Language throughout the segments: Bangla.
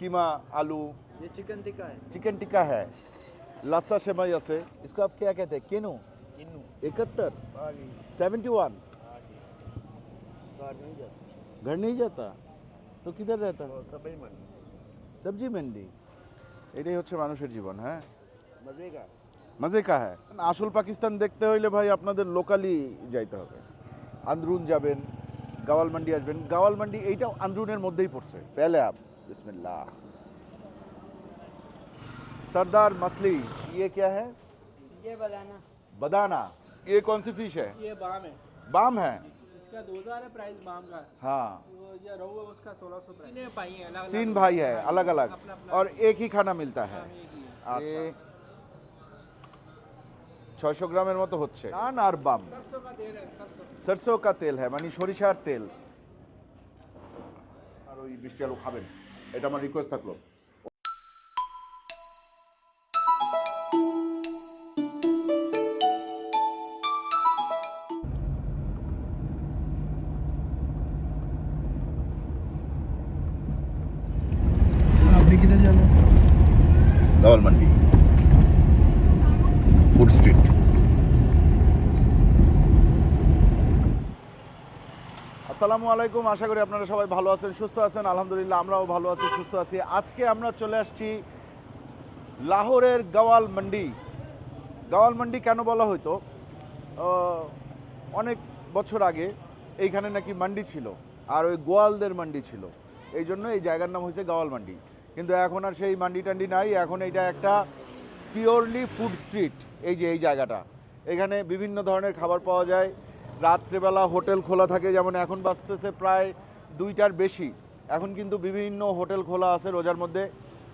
कीमा आलू ये चिकन टिक्का है चिकन टिक्का है लस्सा सेमई আছে इसको आप क्या कहते हैं केनू इन्नू इकहत्तर आगे सेवेंटी वन आगे कार नहीं जाता घर नहीं जाता তো কিধার रहता और सभी मन সবজি মন্ডি এটাই হচ্ছে মানুষের জীবন হ্যাঁ मजे का মজে কা হ্যাঁ আসল পাকিস্তান দেখতে হইলে ভাই আপনাদের লোকালি যাইতে হবে আন্দরুন যাবেন গাওয়াল মান্ডি আসবেন গাওয়াল মান্ডি এইটাও আন্দরুনের মধ্যেই পড়ছে পেলে আপ বিসমিল্লাহ सरदार मछली ये क्या है ये बनाना बदाना ये कौन सी फिश है ये बाम है बाम है इसका दो हजार है प्राइस बाम का हाँ तो ये रोहू है उसका सोलह सौ प्राइस तीन पाई है अलग तीन भाई है अलग अलग अपना अपना और एक ही खाना मिलता है अच्छा ছয়শো গ্রামের মতো হচ্ছে নান আর বাম सरसों का तेल है सरसों সরষেও কা তেল হ্যাঁ মানে সরিষার তেল আর ওই মিষ্টি আলু খাবেন এটা আমার রিকোয়েস্ট থাকল। আসসালামু আলাইকুম। আশা করি আপনারা সবাই ভালো আছেন সুস্থ আছেন। আলহামদুলিল্লাহ আমরাও ভালো আছি সুস্থ আছি। আজকে আমরা চলে আসছি লাহোরের গাওয়াল মান্ডি। গাওয়াল মান্ডি কেন বলা আহ, অনেক বছর আগে এইখানে নাকি মান্ডি ছিল আর ওই গোয়ালদের মান্ডি ছিল। এই জন্য এই জায়গার নাম হয়েছে গাওয়াল মান্ডি। কিন্তু এখন আর সেই মান্ডি টান্ডি নাই এখন এইটা একটা পিওরলি ফুড স্ট্রিট এই যে এই জায়গাটা। এখানে বিভিন্ন ধরনের খাবার পাওয়া যায় রাত্রেবেলা হোটেল খোলা থাকে যেমন এখন বাজতেছে প্রায় দুইটার বেশি এখন কিন্তু বিভিন্ন হোটেল খোলা আছে রোজার মধ্যে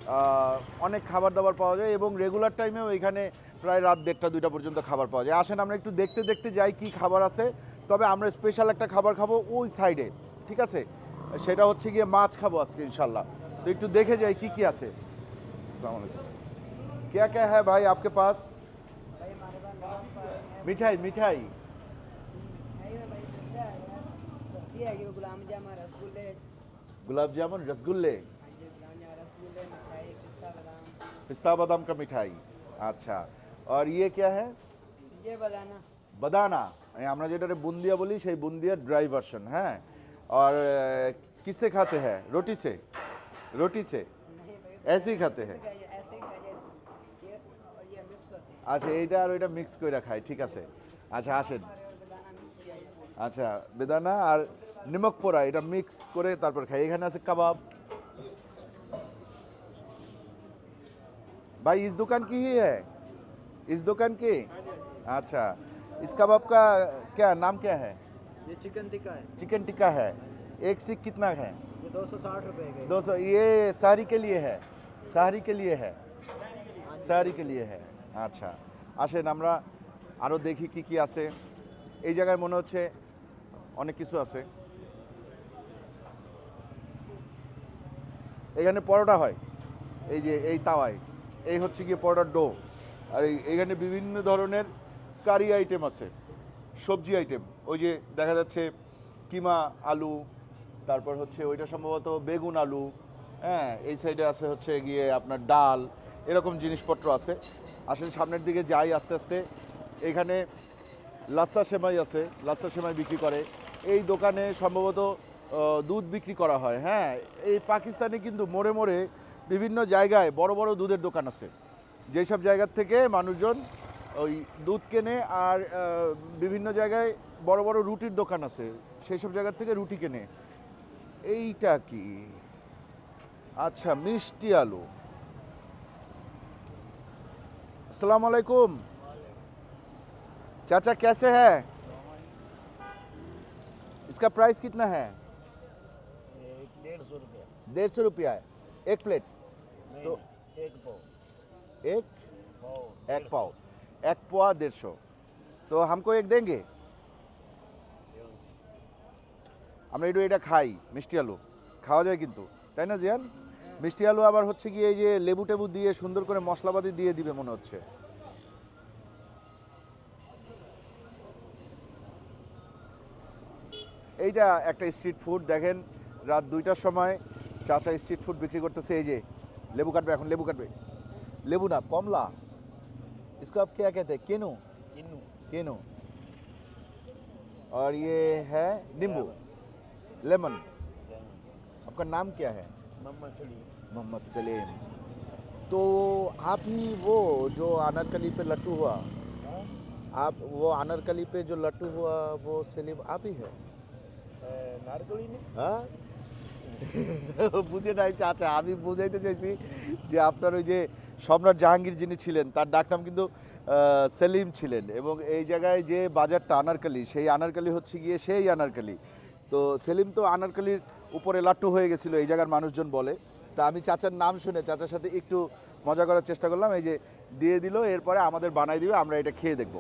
আহ, অনেক খাবার দাবার পাওয়া যায় এবং রেগুলার টাইমেও এখানে প্রায় রাত দেড়টা দুইটা পর্যন্ত খাবার পাওয়া যায় আসেন আমরা একটু দেখতে দেখতে যাই কি খাবার আছে তবে আমরা স্পেশাল একটা খাবার খাবো ওই সাইডে ঠিক আছে সেটা হচ্ছে গিয়ে মাছ খাবো আজকে ইনশাল্লাহ তো একটু দেখে যাই কি কি আছে আসসালামু আলাইকুম क्या क्या है भाई आपके पास भाई हमारे पास नाम पर है मिठाई मिठाई सब्जी है ये गुलाम जामुन रसगुल्ले गुलाब जामुन रसगुल्ले हाँ जी गुलाम जामुन रसगुल्ले मिठाई पिस्ता बादाम पिस्ता बादाम का मिठाई अच्छा और ये क्या है ये बनाना बदाना মানে আমরা যেটাকে বুন্দিয়া বলি সেই বুন্দিয়ার ড্রাই ভার্সন হ্যাঁ और अ, किससे खाते हैं रोटी से रोटी से नहीं भाई ऐसे ही खाते हैं खाइए, ऐसे ही खाइए ये और ये मिक्स होते हैं আচ্ছা এইটা আর ওইটা মিক্স করে খাই ঠিক আছে আচ্ছা আসেন हमारे और बनाना मिक्स किया जाता है আচ্ছা বেদানা আর নিমক পোড়া এটা মিক্স করে তারপর খাই এখানে আছে কাবাব भाई इस दुकान की ही है इस दुकान की अच्छा इस कबाब का क्या नाम क्या है ये चिकन टिक्का है चिकन टिक्का है एक सीख कितना है ये दो सौ साठ रुपए का है। दो सौ ये सारी के लिए है सारी के लिए है সাহারি কে লিয়ে হ্যাঁ আচ্ছা আসেন আমরা আরও দেখি কি কি আছে এই জায়গায় মনে হচ্ছে অনেক কিছু আছে এখানে পরোটা হয়। এই যে, এই তাওয়ায়। এই হচ্ছে গিয়ে পরোটার ডো। আর এই এখানে বিভিন্ন ধরনের কারি আইটেম আছে। সবজি আইটেম। ওই যে দেখা যাচ্ছে কিমা আলু, তারপর হচ্ছে ওইটা সম্ভবত বেগুন আলু হ্যাঁ এই সাইডে আছে হচ্ছে গিয়ে আপনার ডাল, এরকম জিনিসপত্র আছে। আসলে সামনের দিকে যাই আস্তে আস্তে। এখানে লাচ্চা সেমাই আছে। লাচ্চা সেমাই বিক্রি করে। এই দোকানে সম্ভবত দুধ বিক্রি করা হয় হ্যাঁ এই পাকিস্তানে কিন্তু মোড়ে মোড়ে বিভিন্ন জায়গায় বড় বড় দুধের দোকান আছে যেসব জায়গার থেকে মানুষজন ওই দুধ কেনে আর আহ, বিভিন্ন জায়গায় বড় বড় রুটির দোকান আছে সেই সব জায়গার থেকে রুটি কেনে এইটা কি আচ্ছা মিষ্টি আলু अस्सलाम वालेकुम चाचा कैसे है इसका प्राइस कितना है ये डेढ़ सौ रुपया डेढ़ सौ रुपया है एक प्लेट नहीं, तो- एक पाव एक पाव एक पाव एक पोआ डेढ़ सौ तो हमको एक देंगे আমরা একটু এটা খাই মিষ্টি আলু খাওয়া যায় কিন্তু তাই না জিয়ান মিষ্টি আলু আবার হচ্ছে কি এই যে লেবু টেবু দিয়ে সুন্দর করে মশলাপাতি দিয়ে দিবে মনে হচ্ছে এইটা একটা স্ট্রিট ফুড দেখেন রাত দুইটার সময় চাচা স্ট্রিট ফুড বিক্রি করতেছে এই যে লেবু কাটবে এখন লেবু কাটবে লেবু না কমলা इसको आप क्या कहते हैं केनू किन्नू केनू और ये है नींबू लेमन आपका नाम क्या है मोहम्मद सलीम मोहम्मद सलीम तो आप ही वो जो अनारकली पे लट्टू हुआ हाँ? आप वो अनारकली पे जो लट्टू हुआ वो सलीम आप ही है ए, नारकली ने হ্যাঁ বুঝে নাই চাচা, আমি বুঝাইতে চাইছি যে আপনার ওই যে সম্রাট জাহাঙ্গীর যিনি ছিলেন, তার ডাকনাম কিন্তু সেলিম ছিলেন এবং এই জায়গায় যে বাজারটা আনারকালি, সেই আনারকালি হচ্ছে গিয়ে সেই আনারকালি। তো সেলিম তো আনারকালির উপরে লাট্টু হয়ে গেছিল, এই জায়গার মানুষজন বলে। তা আমি চাচার নাম শুনে চাচার সাথে একটু মজা করার চেষ্টা করলাম, এই যে দিয়ে দিল, এরপরে আমাদের বানাই দিবে, আমরা এটা খেয়ে দেখব।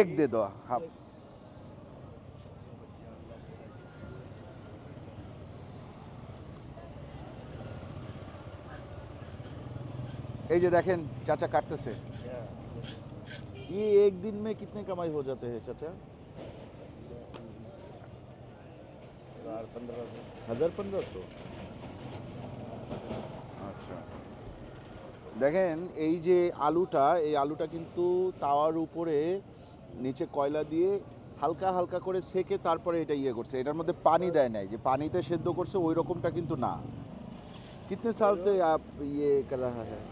এক দে দেওয়া হাফ। এই যে দেখেন চাচা কাটতেছে क्या ये एक दिन में कितने कमाई हो जाते हैं चाचा हजार पंद्रह सौ হাজার পনেরোশো আচ্ছা দেখেন এই যে আলুটা এই আলুটা কিন্তু তাওয়ার উপরে নিচে কয়লা দিয়ে হালকা হালকা করে সেকে তারপরে এটা ইয়ে করছে এটার মধ্যে পানি দেয় নাই যে পানিতে সেদ্ধ করছে ওই রকমটা কিন্তু না कितने साल से आप ये कर रहा है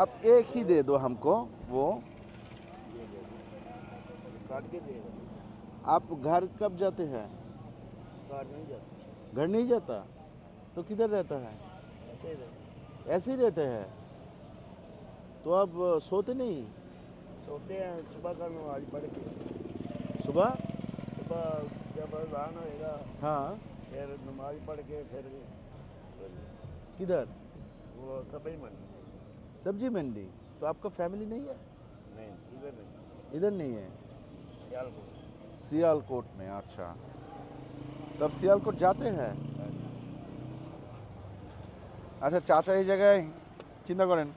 आप एक ही दे दो हमको वो। आप घर कब जाते हैं? काट नहीं जाता। घर नहीं जाता? तो किधर रहता है? ऐसे ही रहते। ऐसे ही रहते हैं? तो आप सोते नहीं? सोते हैं सुबह का नमाज़ पढ़ के। सुबह? सुबह जब अजान होएगा हाँ। फिर नमाज़ पढ़ के फिर किधर? वो सभी मन सब्जी मंडी तो आपका फैमिली नहीं है नहीं इधर नहीं इधर नहीं है ख्याल को सियालकोट में अच्छा तब सियालकोट जाते हैं আচ্ছা চাচা এই জায়গায় চিন্তা করেন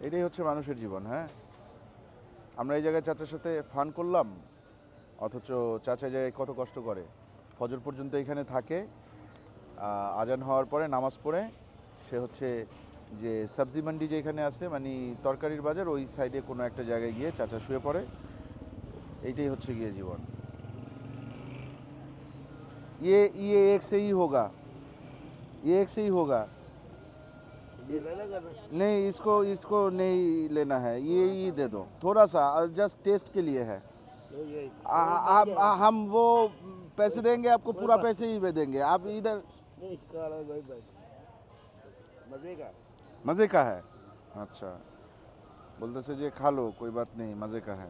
এটাই হচ্ছে মানুষের জীবন হ্যাঁ আমরা এই জায়গায় চাচার সাথে ফান করলাম অথচ চাচা এই জায়গায় কত কষ্ট করে ফজর পর্যন্ত এখানে থাকে আহ, আজান হওয়ার পরে নামাজ পড়ে সে হচ্ছে যে সবজি মান্ডি যেখানে আছে মানে তরকারির বাজার ওই সাইডে কোনো একটা জায়গায় গিয়ে চাচা শুয়ে পড়ে এইটাই হচ্ছে গিয়ে জীবন ये ये एक से ही होगा ये एक से ही होगा ये लेना करना नहीं इसको इसको नहीं लेना है ये ही दे दो थोड़ा सा जस्ट टेस्ट के लिए है तो ये आ, हम हम वो पैसे देंगे आपको पूरा पैसे ही दे देंगे आप इधर नहीं काला भाई भाई मजे का मज़े का है। अच्छा। बोलते से जे खा लो कोई बात नहीं मज़े का है।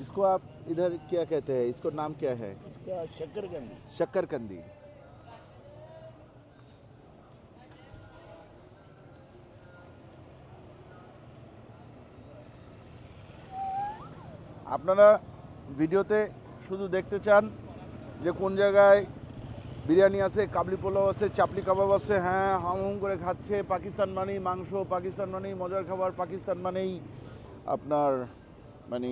इसको आप इधर क्या कहते हैं? इसको नाम क्या है? इसका शक्करकंदी। शक्करकंदी। আপনারা ভিডিওতে শুধু দেখতে চান যে কোন জায়গায় বিরিয়ানি আছে, কাবলি পোলাও আছে, চাপলি কাবাব আছে হ্যাঁ হাম হুম করে খাচ্ছে, পাকিস্তান মানেই মাংস, পাকিস্তান মানেই মজার খাবার, পাকিস্তান মানেই আপনার মানে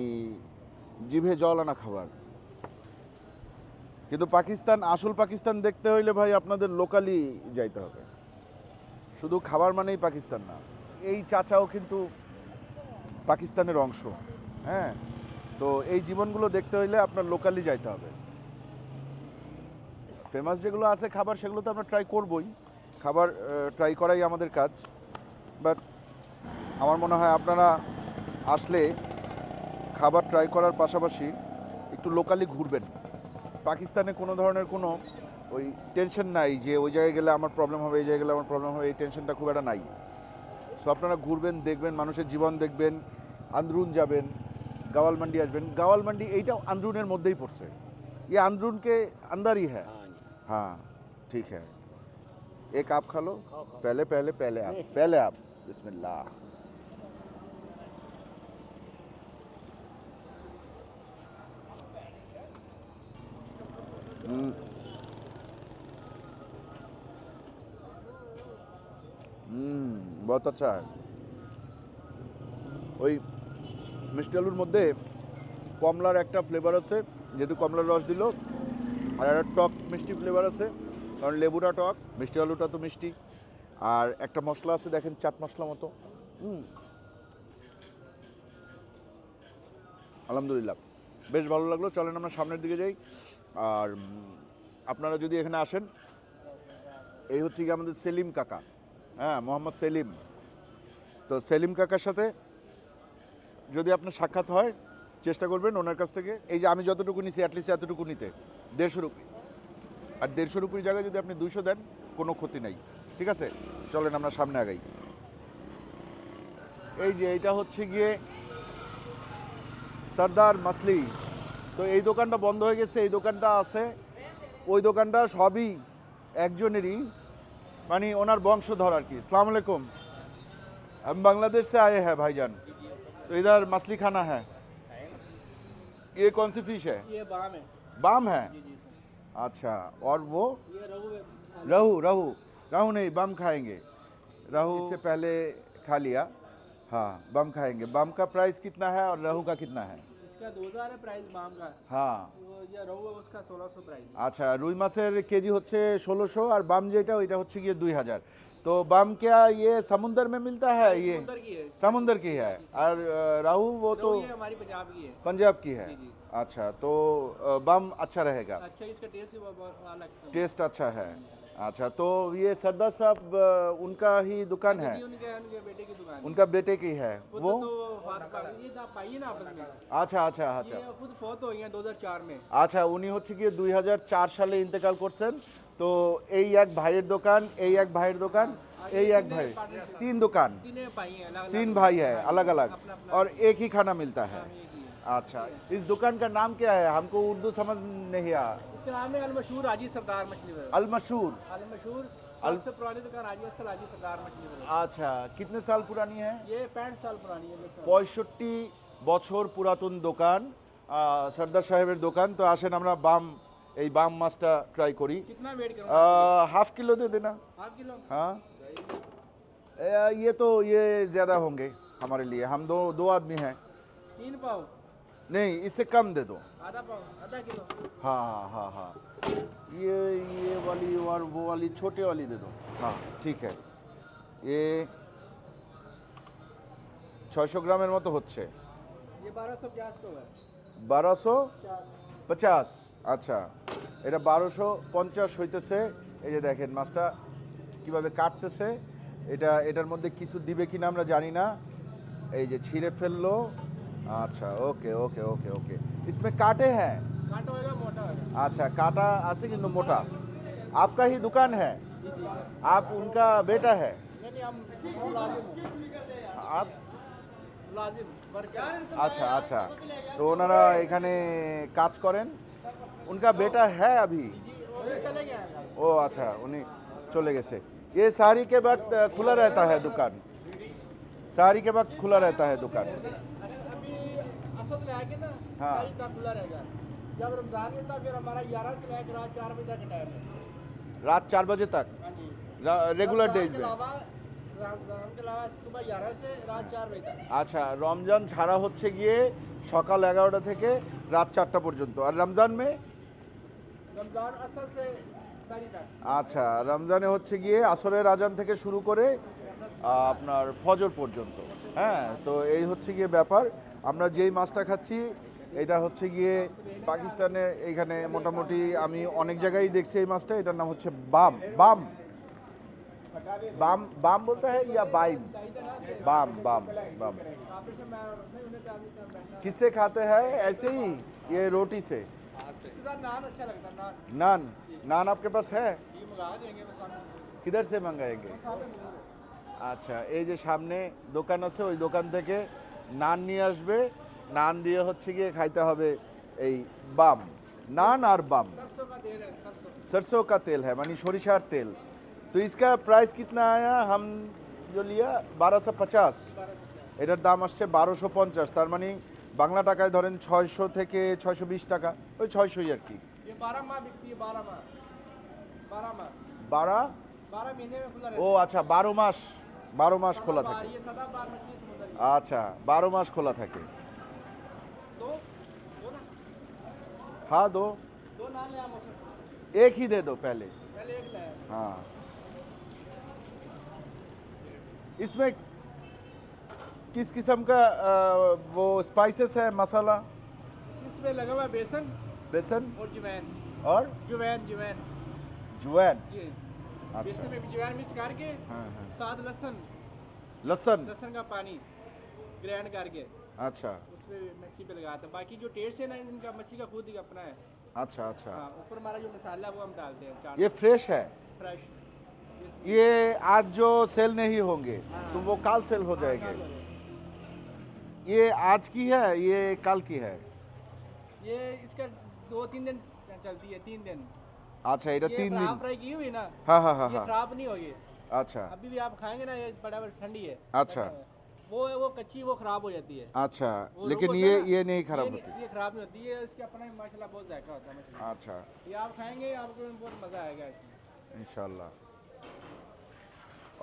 জিভে জল আনা খাবার। কিন্তু পাকিস্তান, আসল পাকিস্তান দেখতে হইলে ভাই আপনাদের লোকালি যাইতে হবে। শুধু খাবার মানেই পাকিস্তান না। এই চাচাও কিন্তু পাকিস্তানের অংশ। হ্যাঁ? তো এই জীবনগুলো দেখতে হইলে আপনার লোকালি যাইতে হবে। ফেমাস যেগুলো আছে খাবার, সেগুলো তো আমরা ট্রাই করবই। খাবার ট্রাই করাই আমাদের কাজ। বাট আমার মনে হয় আপনারা আসলে খাবার ট্রাই করার পাশাপাশি একটু লোকালি ঘুরবেন। পাকিস্তানে কোনো ধরনের কোনো ওই টেনশন নাই যে ওই জায়গায় গেলে আমার প্রবলেম হবে, এই জায়গায় গেলে আমার প্রবলেম হবে, এই টেনশনটা খুব একটা নাই। সো আপনারা ঘুরবেন, দেখবেন, মানুষের জীবন দেখবেন, আন্দরুন যাবেন। গাওয়াল মান্ডি আসবেন গাওয়াল মান্ডি এইটাও আন্দরুনের মধ্যেই পড়ছে ये अंदरून के अंदर ही है हाँ जी हाँ ठीक है एक आप खा लो खाओ, खाओ। पहले पहले पहले आप पहले आप बिस्मिल्लाह हम्म। हम्म बहुत अच्छा है ওই মিষ্টি আলুর মধ্যে কমলার একটা ফ্লেভার আছে, যেহেতু কমলার রস দিল, আর একটা টক মিষ্টি ফ্লেভার আছে, কারণ লেবুটা টক, মিষ্টি আলুটা তো মিষ্টি। আর একটা মশলা আছে, দেখেন চাট মশলা মতো। হুম। আলহামদুলিল্লাহ। বেশ ভালো লাগল। চলেন আমরা সামনের দিকে যাই। আর আপনারা যদি এখানে আসেন, এই হচ্ছে কি আমাদের সেলিম কাকা। হ্যাঁ মোহাম্মদ সেলিম। তো সেলিম কাকার সাথে যদি আপনার সাক্ষাৎ হয়, চেষ্টা করবেন ওনার কাছ থেকে। এই যে আমি যতটুকু নিছি অ্যাটলিস্ট এতটুকু নিতে। দেড়শো রুপি। আর দেড়শো রুপির জায়গায় যদি আপনি দুশো দেন, কোনো ক্ষতি নাই। ঠিক আছে? চলেন আমরা সামনে আগাই। এই যে এটা হচ্ছে গিয়ে সর্দার মাসলি। তো এই দোকানটা বন্ধ হয়ে গেছে, এই দোকানটা আছে। ওই দোকানটা সবই একজনেরই মানে ওনার বংশধর আর কি। সালাম আলাইকুম। আমি বাংলাদেশে আয়ে হ্যাঁ ভাইজান। तो इधर मछली खाना है। ये कौन सी फ़िश है? ये बाम है। बाम है? अच्छा और वो? रहू रहू रहू नहीं बम खाएँगे। रहू इससे पहले खा लिया। हाँ बम खाएँगे। बम का प्राइस कितना है और रहू का कितना है? इसका 2000 है प्राइस बम का। हाँ। ये रहू है उसका 1600 प्राइस আচ্ছা রুই মাছের কেজি হচ্ছে 1600 আর বাম যেটা ওইটা হচ্ছে গিয়ে 2000 तो बम क्या ये समुंदर में मिलता है ये? समुंदर की है। और राहु वो तो हमारी पंजाब की है। पंजाब की है। अच्छा तो बम अच्छा रहेगा। अच्छा इसका टेस्ट टेस्ट अच्छा है। अच्छा तो ये सरदार साहब उनका ही दुकान है? उनका बेटे की है। वो अच्छा अच्छा अच्छा। हज़ार चार हो अच्छा उन्हीं हो चुकी উনি হচ্ছে কি 2004 সালে तो एक भाई ভাইয়ের एक भाई এক एक भाई तीन दुकान तीन भाई है अलग अलग और एक ही खाना मिलता है अच्छा इस दुकान का नाम क्या है हमको उर्दू समझ नहीं आया नाम अलमशहूर सरदार मछली अलमशहूर अलमशहूर सरदार अच्छा कितने साल पुरानी है? ये पैंठ साल पुरानी है पैंसठ बचर पुरतन দোকান सरदार সাহেবের দোকান तो आसान बाम এই বাম মাছটা ট্রাই করি कितना वेट करूँ हाफ किलो दे देना हाफ किलो हाँ ए, ये तो ये ज़्यादा होंगे हमारे लिए हम दो दो आदमी हैं तीन पाव नहीं इससे कम दे दो आधा पाव आधा किलो हाँ हाँ हाँ हाँ ये ये वाली और वो वाली छोटे वाली दे दो हाँ ठीक है ये ছয়শো গ্রামের মতো হচ্ছে ये बारह सौ पचास का हुआ है বারোশো पचास পঞ্চাশ আচ্ছা এটা বারোশো পঞ্চাশ হইতেছে এই যে দেখেন মাছটা কিভাবে কাটতেছে এটা এটার মধ্যে কিছু দিবে কিনা আমরা জানি না এই যে ছিঁড়ে ফেললো আচ্ছা ওকে ওকে ওকে ওকে इसमें काटे हैं कांटा होगा मोटा होगा अच्छा काटा आसे किंतु मोटा आपका ही दुकान है जी जी आप उनका बेटा है नहीं नहीं हम हम लाजिम हूँ। आप लाजिम वर्कर আচ্ছা আচ্ছা তো ওনারা এখানে কাজ করেন उनका बेटा है अभी ये चले गए हैं ও আচ্ছা উনি চলে গেছে ये सारी के वक्त खुला रहता है दुकान सारी के वक्त खुला रहता है दुकान अस- अभी असद ले आके ना हाँ। सारी का खुला रहेगा जब रमजान में था फिर हमारा ग्यारह से लेकर रात चार बजे तक का टाइम है रात चार बजे तक हाँ जी रेगुलर रमजान डेज के में अलावा रमजान के अलावा सुबह ग्यारह से रात चार बजे तक আচ্ছা রমজান ছাড়া হচ্ছে গিয়ে সকাল এগারোটা থেকে রাত চারটা পর্যন্ত আর রমজান মে আচ্ছা রমজানে হচ্ছে গিয়ে আসরের আজান থেকে শুরু করে আহ, আপনার ফজর পর্যন্ত হ্যাঁ তো এই হচ্ছে গিয়ে ব্যাপার আমরা যেই মাছটা খাচ্ছি এটা হচ্ছে গিয়ে পাকিস্তানের এইখানে মোটামুটি আমি অনেক জায়গায় দেখছি এই মাছটা এটার নাম হচ্ছে বাম বাম বাম বাম বলতে হয় ইয়া বাইম বাম বাম বাম ऑपरेशन में नहीं उन्हें क्या क्या बैठना किससे खाते हैं ऐसे ही ये रोटी से इसके साथ नान अच्छा लगता है नान नान नान आपके पास है ये मंगा देंगे बस हम किधर से मंगाएंगे सामने मंगा देंगे। আচ্ছা এই যে সামনে দোকান আছে ওই দোকান থেকে নান নিয়ে আসবে নান দিয়ে হচ্ছে গিয়ে খাইতে হবে এই বাম নান আর বাম सरसों का तेल है सरसों सरसों का तेल है मानी সরিষার তেল তো इसका प्राइस कितना आया हम जो लिया बारह सौ पचास बारह सौ क्या এটার দাম আসছে বারোশো পঞ্চাশ তার মানে বাংলা টাকায় ধরেন ছয়শো থেকে ছয়শো বিশ টাকা ওই ছয়শোই আর কি ये बारह माह बिकती है बारह माह बारह माह বারা बारह महीने में खुला ও रहता আচ্ছা বারো মাস বারো মাস है খোলা सदाबहार, থাকে ये सदाबहार मछली समुद्र की আচ্ছা বারো মাস খোলা থাকে दो दो ना हाँ दो दो नान ले मौसम एक ही दे दो पहले पहले एक लाया हाँ इसमें किस किस्म का अ, वो स्पाइसेस है मसाला? इसमें लगा हुआ बेसन। बेसन? और जुवैन। और? जुवैन जुवैन। जुवैन? अच्छा। बेसन में जवैन मिक्स करके हाँ हाँ। साथ लहसुन। लहसन? लहसुन का पानी ग्राइंड करके। अच्छा। उसमें मछली पे लगाते हैं। बाकी जो टेस्ट है ना इनका मछली का खुद ही अपना है। अच्छा अच्छा। हाँ ऊपर हमारा जो मसाला है वो हम डालते हैं ये फ्रेश है? फ्रेश ये आज जो सेल नहीं होंगे। तो वो काल सेल हो जाएँगे। ये आज की है ये कल की है? ये इसका दो तीन दिन चलती है तीन दिन। अच्छा इधर तो तीन दिन। फ्राई की हुई ना हाँ हाँ हाँ हाँ। खराब नहीं होगी। अच्छा। अभी भी आप खाएँगे ना ये बराबर ठंडी है। अच्छा। वो है वो कच्ची वो खराब हो जाती है। अच्छा लेकिन ये ये नहीं खराब होती। ये खराब नहीं होती है इसका अपना माशाल्लाह बहुत जायका होता है अच्छा। ये आप खाएँगे आपको बहुत मज़ा आएगा इसमें। इंशाल्लाह।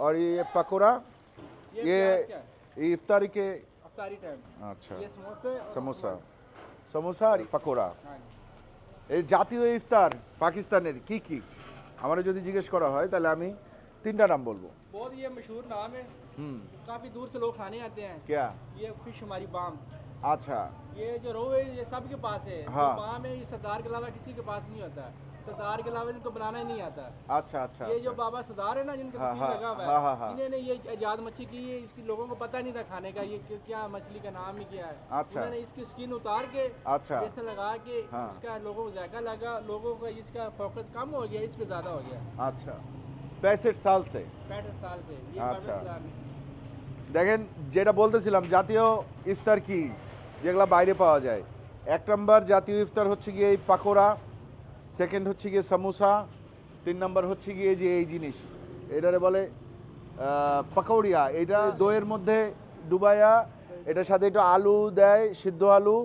और ये पकोड़ा? ये, ये इफ्तारी के अफ्तारी टाइम अच्छा ये समोसे और समोसा সমোসা আর পকোড়া हाँ जी। এই জাতীয় ইফতার পাকিস্তানের কি কি আমারে যদি জিজ্ঞেস করা হয় তাহলে আমি তিনটা নাম বলবো बहुत ये मशहूर नाम है হুম काफ़ी दूर से लोग खाने आते हैं क्या ये फिश हमारी बाम আচ্ছা ये जो रो है ये सबके पास है जो हाँ। बाम है ये सरदार के अलावा किसी के पास नहीं होता सरदार के अलावा इनको बनाना ही नहीं आता আচ্ছা আচ্ছা ये जो আচ্ছা। बाबा सरदार है ना जिनका हाँ, तस्वीर हाँ, लगा हुआ हाँ, है हाँ, हाँ। इन्होंने ये आजाद मच्छी की है इसकी लोगों को पता नहीं था खाने का ये कि- क्या मछली का नाम ही क्या है अच्छा। उन्होंने इसकी स्किन उतार के अच्छा बेसन लगा के हाँ। इसका लोगों को जायका लगा लोगों का इसका फोकस कम हो गया इस पे ज़्यादा हो गया আচ্ছা पैंसठ साल से पैंसठ साल से ये अच्छा। बाबा इस्लाम है। দেখেন যেটা বলতেছিলাম জাতীয় ইফতার কি যেগুলো বাইরে পাওয়া যায় এক নম্বর জাতীয় ইফতার হচ্ছে গিয়ে এই পাকোড়া সেকেন্ড হচ্ছে গিয়ে সামোসা তিন নম্বর হচ্ছে গিয়ে যে এই জিনিস এটারে বলে আহ, পাকৌড়িয়া এটা দইয়ের মধ্যে ডুবাইয়া এটার সাথে একটু আলু দেয় সিদ্ধ আলু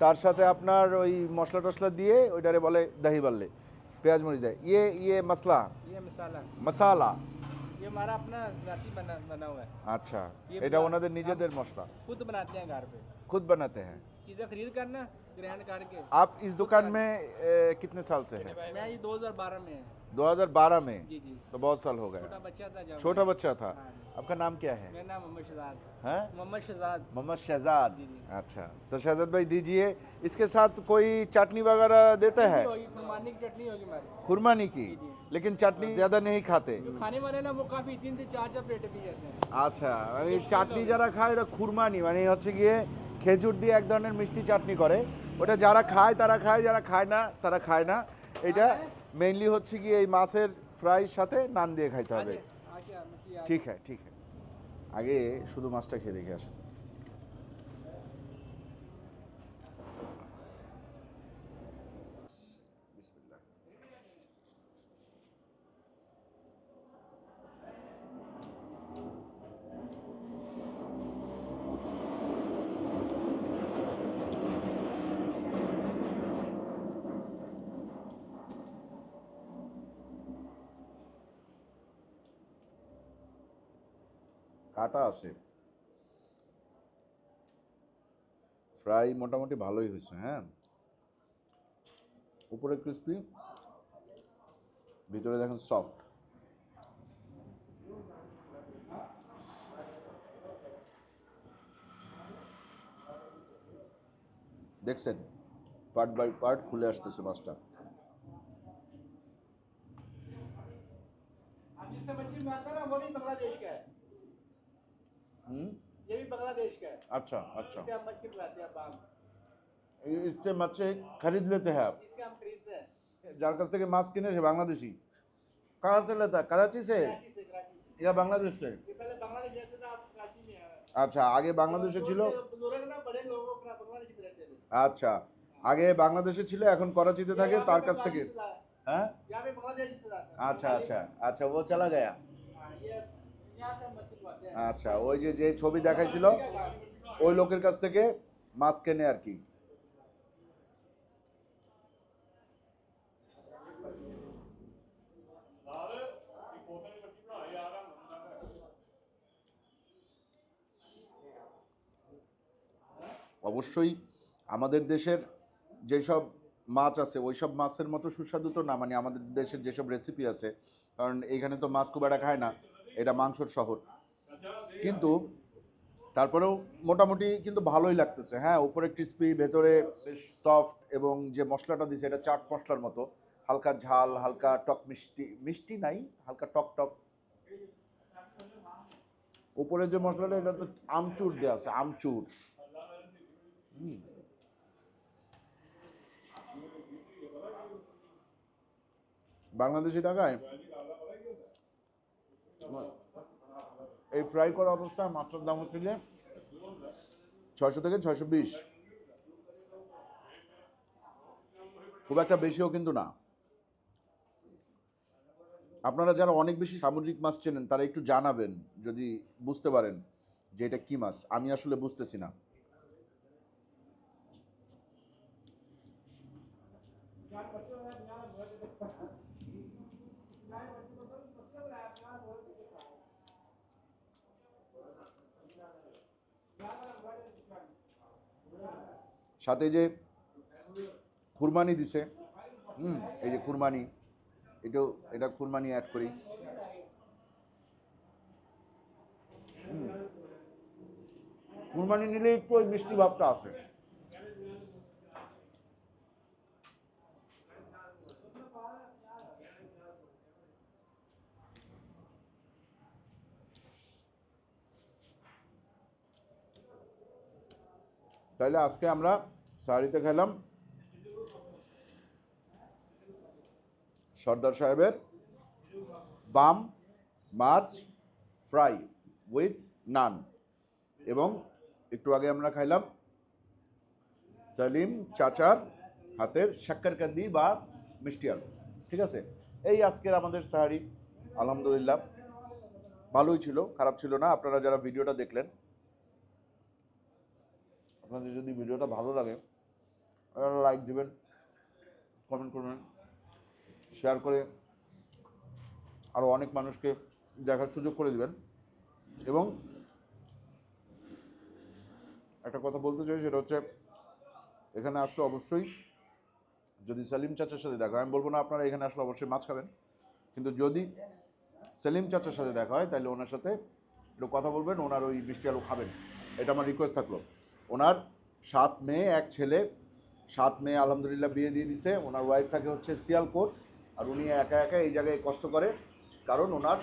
তার সাথে আপনার ওই মশলা টশলা দিয়ে ওইটারে বলে দাহি বাল্লে পেঁয়াজ মরিচ দেয় ইয়ে ইয়ে মশলা ये मसाला মশালা ये हमारा अपना जाती बना बना हुआ है আচ্ছা ये এটা बना- ওনাদের নিজেদের মশলা खुद बनाते हैं घर पे खुद बनाते हैं चीज़ें खरीद करना ग्रहण करके। आप इस दुकान में ए, कितने साल से हैं? मैं ये 2012 में 2012 में? जी जी। तो बहुत साल हो गए। छोटा बच्चा था छोटा बच्चा था। हाँ, आपका नाम क्या है? मेरा नाम मोहम्मद शहजाद। है? मोहम्मद शहजाद। मोहम्मद शहजाद। अच्छा तो शहजाद भाई दीजिए। इसके साथ कोई चटनी वगैरह देते हैं? खुरमानी की चटनी होगी हमारी। खुरमानी की? लेकिन चटनी हाँ, ज़्यादा नहीं खाते? खाने वाले ना वो काफ़ी तीन से चार चार प्लेट भी जाते हैं। अच्छा चटनी जरा खाए खुरमानी मानी हे খেজুর দিয়ে এক ধরনের মিষ্টি চাটনি করে। ওটা যারা খায় তারা খায় যারা খায় না তারা খায় না। এটা মেইনলি হচ্ছে কি এই মাছের ফ্রাইয়ের সাথে নান দিয়ে খাইতে হবে। ঠিক হ্যাঁ ঠিক হ্যাঁ। আগে শুধু মাছটা খেয়ে দেখে আসেন। কাটা আছে ফ্রাই মোটামুটি ভালোই হয়েছে হ্যাঁ উপরে ক্রিস্পি ভিতরে দেখেন সফট দেখছেন পার্ট বাই পার্ট খুলে আসতেছে মাছটা अब जिससे मछली बनाता है ना वो भी बांग्लादेश का है হুম ये भी बांग्लादेश का है अच्छा अच्छा इससे हम मछली बनाते हैं बाम इससे मच्छी खरीद लेते हैं आप इससे हम खरीदते हैं যার কাছ থেকে মাছ কিনে সে বাংলাদেশি কাহা से लेता है कराची से कराची से कराची से या बांग्लादेश से ये पहले बांग्लादेश रहते थे आप कराची में आए अच्छा आगे বাংলাদেশে ছিল बुजुर्ग ना बड़े लोगों का बांग्लादेश में रहते थे আচ্ছা আগে বাংলাদেশে ছিল এখন করাচিতে থাকে यहाँ তার पे কাছ থেকে बांग्लादेश से था। হ্যাঁ यहाँ पे बांग्लादेश से था আচ্ছা আচ্ছা আচ্ছা ও চলা গয়া আচ্ছা ওই যে যে ছবি দেখাইছিল, ওই লোকের কাছ থেকে মাছ কেনে আর কি। অবশ্যই আমাদের দেশের যেসব মাছ আছে ওই সব মাছের মতো সুস্বাদু তো না মানে আমাদের দেশের যেসব রেসিপি আছে, কারণ এখানে তো মাছ খুব একটা খায় না। এটা মাংসর শহর। কিন্তু তারপরেও মোটামুটি কিন্তু ভালোই লাগতেছে। হ্যাঁ উপরে ক্রিস্পি ভেতরে বেশ সফট এবং যে মশলাটা দিছে এটা চাট মশলার মতো। হালকা ঝাল, হালকা টক মিষ্টি মিষ্টি নাই, হালকা টক টক। উপরে যে মশলাটা, এটা তো আমচুর দেওয়া আছে, আমচুর। বাংলাদেশি টাকায় এই ফ্রাই করা অবস্থায় মাছের দাম হচ্ছে যে ছয়শো থেকে ছয়শো বিশ। খুব একটা বেশিও কিন্তু না। আপনারা যারা অনেক বেশি সামুদ্রিক মাছ চেনেন, তারা একটু জানাবেন, যদি বুঝতে পারেন যে এটা কী মাছ। আমি আসলে বুঝতেছি না। সাথে যে খুরমানি দিছে, হুম, এই যে খুরমানি এটাও, এটা খুরমানি অ্যাড করি। কুরবানি নিলে একটু ওই মিষ্টি ভাবটা আছে। তাহলে আজকে আমরা সাহারিতে খেলাম। সর্দার সাহেবের বাম, মাছ, ফ্রাই উইথ নান। এবং একটু আগে আমরা খাইলাম সালিম চাচার হাতের শাক্কারকান্দি বা মিষ্টি আলু। ঠিক আছে? এই আজকের আমাদের সাহারি আলহামদুলিল্লাহ। ভালোই ছিল, খারাপ ছিল না। আপনারা যারা ভিডিওটা দেখলেন আপনাদের যদি ভিডিওটা ভালো লাগে লাইক দেবেন কমেন্ট করবেন শেয়ার করে আরও অনেক মানুষকে দেখার সুযোগ করে দিবেন। এবং একটা কথা বলতে চাই, সেটা হচ্ছে এখানে আসলে অবশ্যই যদি সেলিম চাচার সাথে দেখা হয়, আমি বলব না আপনারা এখানে আসলে অবশ্যই মাছ খাবেন, কিন্তু যদি সেলিম চাচার সাথে দেখা হয়, তাহলে ওনার সাথে একটু কথা বলবেন, ওনার ওই মিষ্টি আলু খাবেন। এটা আমার রিকোয়েস্ট থাকল। ওনার সাত মেয়ে, এক ছেলে। সাত মেয়ে আলহামদুলিল্লাহ বিয়ে দিয়ে দিছে। ওনার ওয়াইফ থাকে হচ্ছে সিয়ালকোট আর উনি একা একা এই জায়গায় কষ্ট করে। কারণ ওনার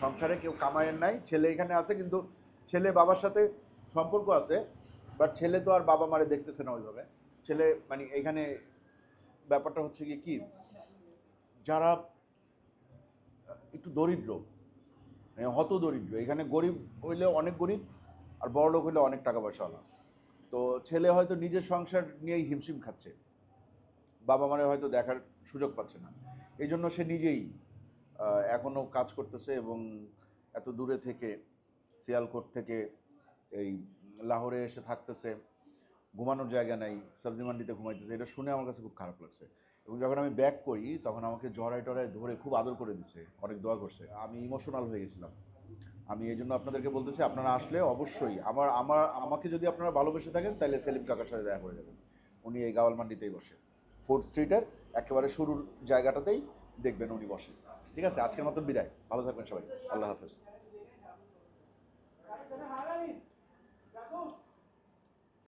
সংসারে কেউ কামায়ের নাই। ছেলে এখানে আছে কিন্তু ছেলে বাবার সাথে সম্পর্ক আছে। বাট ছেলে তো আর বাবা মারে দেখতেছে না ওইভাবে। ছেলে মানে এখানে ব্যাপারটা হচ্ছে কি কি, যারা একটু দরিদ্র মানে হত দরিদ্র এখানে গরিব হইলে অনেক গরিব। আর বড় লোক হইলে অনেক টাকা পয়সা পয়সাওয়ালা তো ছেলে হয়তো নিজের সংসার নিয়েই হিমশিম খাচ্ছে। বাবা মারে হয়তো দেখার সুযোগ পাচ্ছে না। এই জন্য সে নিজেই এখনও কাজ করতেছে এবং এত দূরে থেকে সিয়ালকোট থেকে এই লাহোরে এসে থাকতেছে। ঘুমানোর জায়গা নাই, সবজি মান্ডিতে ঘুমাইতেছে। এটা শুনে আমার কাছে খুব খারাপ লাগছে। এবং যখন আমি ব্যাক করি, তখন আমাকে জড়াই টড়াই ধরে খুব আদর করে দিছে অনেক দোয়া করছে। আমি ইমোশনাল হয়ে গেছিলাম। আমি এই জন্য আপনাদেরকে বলতেছি, আপনারা আসলে অবশ্যই আমার আমার, আমাকে যদি আপনারা ভালোবেসে থাকেন, তাহলে সেলিম কাকার সাথে দেখা করে যাবেন। উনি এই গাওয়াল মান্ডিতেই বসে। ফোর্থ স্ট্রিটের একেবারে শুরুর জায়গাটাতেই দেখবেন উনি বসে। ঠিক আছে? আজকের মতন বিদায়। ভালো থাকবেন সবাই। আল্লাহ হাফেজ।